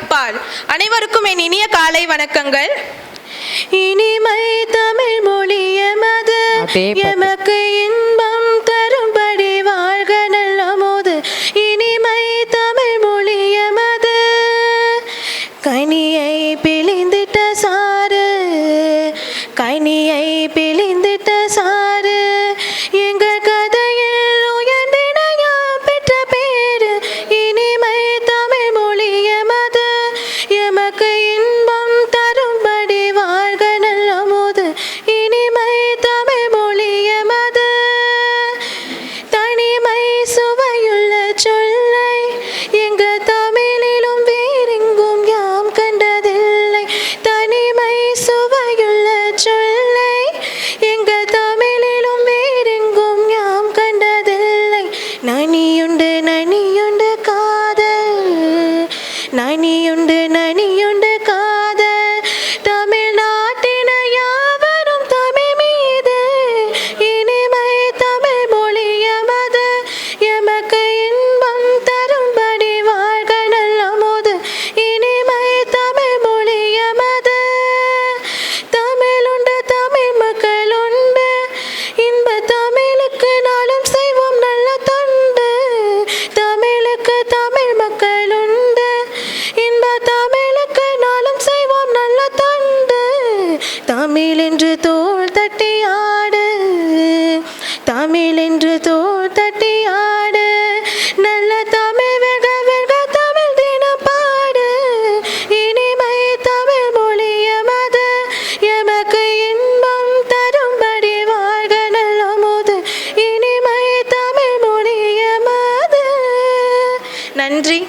அப்பால் அனைவருக்கும் என் இனிய காலை வணக்கங்கள். இனிமை தமிழ் மொழி எமது எமக்கு நனியுண்டு நனியுண்டு காதல். நனியுண்டு தமிழ் என்று தோல் தட்டி ஆடு. தமிழ் என்று தோல் தட்டி ஆடு. நல்ல தமிழ் வெக வெக தமிழ் தினம் பாடு இனிமை தமிழ் மொழியமது எமக்கு இன்பம் தரும்படி வாழ்க நல்ல முது இனிமை தமிழ் மொழியமது நன்றி.